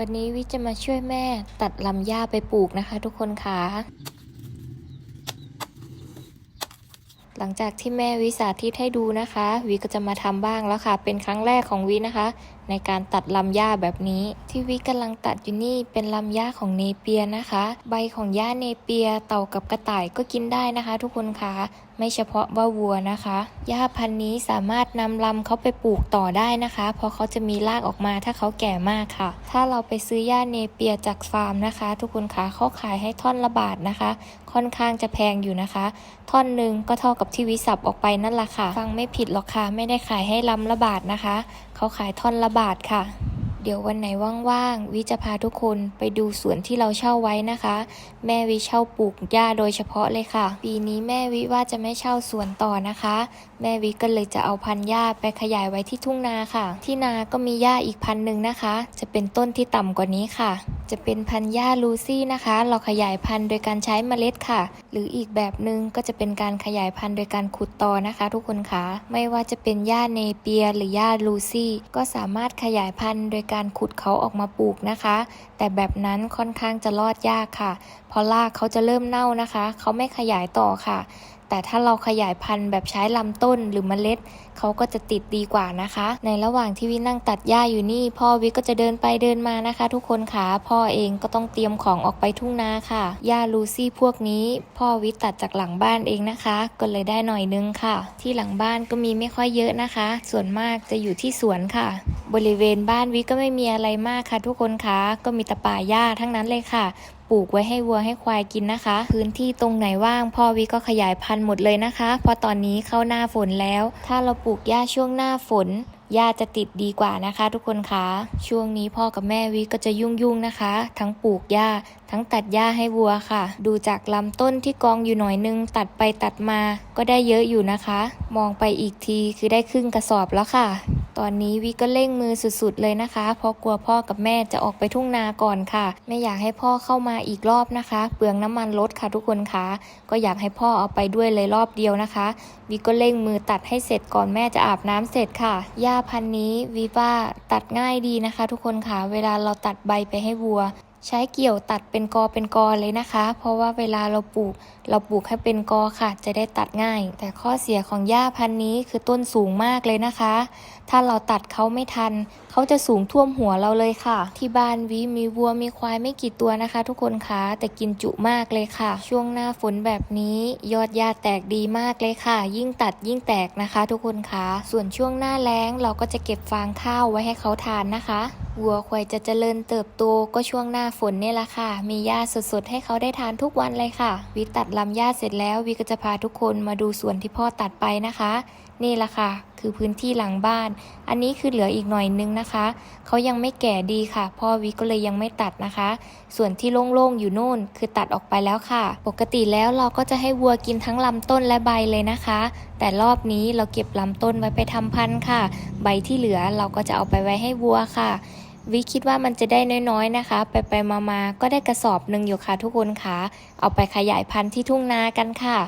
วันนี้วิจะมาช่วยแม่ตัดลำหญ้าไปปลูกนะคะทุกคนค่ะหลังจากที่แม่วิสาธิตให้ดูนะคะ วิก็จะมาทำบ้างแล้วค่ะ เป็นครั้งแรกของวินะคะในการตัดลำหญ้าแบบนี้ที่วิกำลังตัดอยู่นี่เป็นลำหญ้าของเนเปียนะคะ ใบของหญ้าเนเปียเต่ากับกระต่ายก็กินได้นะคะ ทุกคนคะไม่เฉพาะว่าวัวนะคะหญ้าพันธุ์นี้สามารถนำลำเขาไปปลูกต่อได้นะคะ เพราะเขาจะมีรากออกมาถ้าเขาแก่มากค่ะ ถ้าเราไปซื้อหญ้าเนเปียจากฟาร์มนะคะ ทุกคนคะเขาขายให้ท่อนละบาทนะคะ ค่อนข้างจะแพงอยู่นะคะ ท่อนหนึ่งก็เท่ากับที่วิสับออกไปนั่นแหละค่ะ ฟังไม่ผิดหรอกค่ะไม่ได้ขายให้ลำละบาทนะคะ เขาขายท่อนละบาทค่ะ เดี๋ยววันไหนว่างๆ วิจะพาทุกคนไปดูสวนที่เราเช่าไว้นะคะ แม่วิเช่าปลูกหญ้าโดยเฉพาะเลยค่ะ ปีนี้แม่วิว่าจะไม่เช่าสวนต่อนะคะแม่วิก็เลยจะเอาพันหญ้าไปขยายไว้ที่ทุ่งนาค่ะ ที่นาก็มีหญ้าอีกพันหนึ่งนะคะ จะเป็นต้นที่ต่ำกว่านี้ค่ะ จะเป็นพันหญ้าลูซี่นะคะ เราขยายพันธุ์โดยการใช้เมล็ดค่ะ หรืออีกแบบหนึ่งก็จะเป็นการขยายพันธุ์โดยการขุดตอนะคะ ทุกคนคะไม่ว่าจะเป็นหญ้าเนเปียหรือหญ้าลูซี่ก็สามารถขยายพันธุ์โดยการขุดเขาออกมาปลูกนะคะ แต่แบบนั้นค่อนข้างจะรอดยากค่ะ เพราะรากเขาจะเริ่มเน่านะคะ เขาไม่ขยายต่อค่ะ แต่ถ้าเราขยายพันธุ์แบบใช้ลำต้นหรือเมล็ดเขาก็จะติดดีกว่านะคะ ในระหว่างที่วินั่งตัดหญ้าอยู่นี่ พ่อวิก็จะเดินไปเดินมานะคะ ทุกคนค่ะพ่อเองก็ต้องเตรียมของออกไปทุ่งนาค่ะหญ้าลูซี่พวกนี้ พ่อวิตัดจากหลังบ้านเองนะคะ ก็เลยได้หน่อยนึงค่ะ ที่หลังบ้านก็มีไม่ค่อยเยอะนะคะ ส่วนมากจะอยู่ที่สวนค่ะ บริเวณบ้านวิก็ไม่มีอะไรมากค่ะ ทุกคนคะก็มีแต่ป่าหญ้าทั้งนั้นเลยค่ะ ปลูกไว้ให้วัวให้ควายกินนะคะ พื้นที่ตรงไหนว่างพ่อวิก็ขยายพันธุ์หมดเลยนะคะ เพราะตอนนี้เข้าหน้าฝนแล้ว ถ้าเราปลูกหญ้าช่วงหน้าฝนหญ้าจะติดดีกว่านะคะ ทุกคนคะช่วงนี้พ่อกับแม่วิก็จะยุ่งๆนะคะ ทั้งปลูกหญ้าทั้งตัดหญ้าให้วัวค่ะ ดูจากลำต้นที่กองอยู่หน่อยนึง ตัดไปตัดมาก็ได้เยอะอยู่นะคะ มองไปอีกทีคือได้ครึ่งกระสอบแล้วค่ะ ตอนนี้วิก็เร่งมือสุดๆเลยนะคะ เพราะกลัวพ่อกับแม่จะออกไปทุ่งนาก่อนค่ะ ไม่อยากให้พ่อเข้ามาอีกรอบนะคะ เปลืองน้ำมันรถค่ะทุกคนคะ ก็อยากให้พ่อเอาไปด้วยเลยรอบเดียวนะคะ วิก็เร่งมือตัดให้เสร็จก่อนแม่จะอาบน้ำเสร็จค่ะ หญ้าพันนี้วิว่าตัดง่ายดีนะคะ ทุกคนค่ะ เวลาเราตัดใบไปให้วัว ใช้เกี่ยวตัดเป็นกอเป็นกอเลยนะคะ เพราะว่าเวลาเราปลูก เราปลูกให้เป็นกอค่ะ จะได้ตัดง่าย แต่ข้อเสียของหญ้าพันธุ์นี้คือต้นสูงมากเลยนะคะ ถ้าเราตัดเขาไม่ทัน เขาจะสูงท่วมหัวเราเลยค่ะ ที่บ้านวิมีวัวมีควายไม่กี่ตัวนะคะ ทุกคนคะแต่กินจุมากเลยค่ะ ช่วงหน้าฝนแบบนี้ยอดหญ้าแตกดีมากเลยค่ะ ยิ่งตัดยิ่งแตกนะคะ ทุกคนคะส่วนช่วงหน้าแล้งเราก็จะเก็บฟางข้าวไว้ให้เขาทานนะคะ วัวควายจะเจริญเติบโตก็ช่วงหน้าฝนเนี่ยแหละค่ะ มีหญ้าสดๆ ให้เขาได้ทานทุกวันเลยค่ะ วิตัดลำหญ้าเสร็จแล้ววิก็จะพาทุกคนมาดูส่วนที่พ่อตัดไปนะคะ นี่แหละค่ะ คือพื้นที่หลังบ้าน อันนี้คือเหลืออีกหน่อยนึงนะคะ เขายังไม่แก่ดีค่ะ พ่อวิก็เลยยังไม่ตัดนะคะ ส่วนที่โล่งๆอยู่นู่นคือตัดออกไปแล้วค่ะ ปกติแล้วเราก็จะให้วัวกินทั้งลำต้นและใบเลยนะคะ แต่รอบนี้เราเก็บลำต้นไว้ไปทำพันธุ์ค่ะ ใบที่เหลือเราก็จะเอาไปไว้ให้วัวค่ะ วิคิดว่ามันจะได้น้อยๆนะคะ ไปไปๆมาๆก็ได้กระสอบหนึ่งอยู่ค่ะทุกคนค่ะ เอาไปขยายพันธุ์ที่ทุ่งนากันค่ะ